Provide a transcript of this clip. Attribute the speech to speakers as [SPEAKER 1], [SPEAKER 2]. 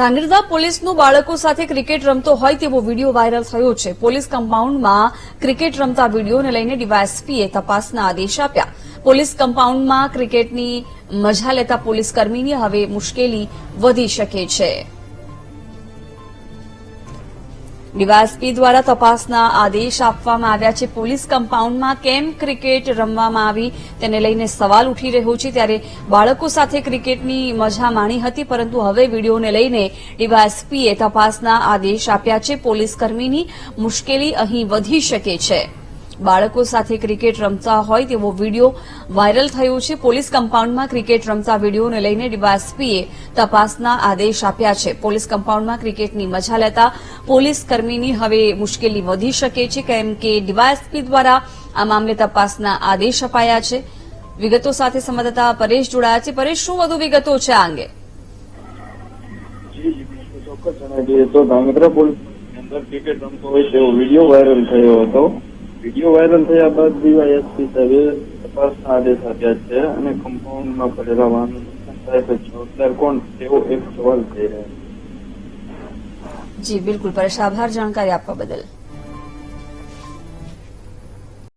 [SPEAKER 1] ધાંગધ્રા પોલીસનું બાળકો સાથે ક્રિકેટ રમતો હોય તેવો વીડિયો વાયરલ થયો છે. પોલીસ કમ્પાઉન્ડમાં ક્રિકેટ રમતા વિડીયોને લઈને ડીવાયએસપીએ તપાસના આદેશ આપ્યા. પોલીસ કમ્પાઉન્ડમાં ક્રિકેટની મજા લેતા પોલીસકર્મીની હવે મુશ્કેલી વધી શકે છે. ડીવાયએસપી દ્વારા તપાસના આદેશ આપવામાં આવ્યા છે. પોલીસ કમ્પાઉન્ડમાં કેમ ક્રિકેટ રમવામાં આવી તેને લઈને સવાલ ઉઠી રહ્યો છે. ત્યારે બાળકો સાથે ક્રિકેટની મજા માણી હતી, પરંતુ હવે વિડીયોને લઈને ડીવાયસપીએ તપાસના આદેશ આપ્યા છે. પોલીસ કર્મીની મુશ્કેલી અહીં વધી શકે છે. બાળકો સાથે ક્રિકેટ રમતા હોય તેવો વીડિયો વાયરલ થયો છે. પોલીસ કમ્પાઉન્ડમાં ક્રિકેટ રમતા વિડીયોને લઈને ડીવાયએસપીએ તપાસના આદેશ આપ્યા છે. પોલીસ કમ્પાઉન્ડમાં ક્રિકેટની મજા લેતા પોલીસ કર્મીની હવે મુશ્કેલી વધી શકે છે કેમ કે ડીવાયએસપી દ્વારા આ મામલે તપાસના આદેશ અપાયા છે. વિગતો સાથે સંવાદદાતા પરેશ જોડાયા છે. પરેશ, શું વધુ વિગતો છે આ અંગે?
[SPEAKER 2] ચોક્કસ જણાવી દઈએ તો ધાંગધ્રા પોલીસ અંદર ક્રિકેટ રમતો હોય તેવો વીડિયો વાયરલ થયો હતો. વીડિયો વાયરલ થયા બાદ ડીવાયએસપી સાહેબે તપાસના આદેશ આપ્યા છે અને કમ્પાઉન્ડમાં પડેલા વાહન સાહેબ જવાબદાર કોણ? તેવો એક સવાલ થઈ રહ્યો
[SPEAKER 1] જી, બિલકુલ. પરેશ, આભાર. જાણકારી આપવા બદલ.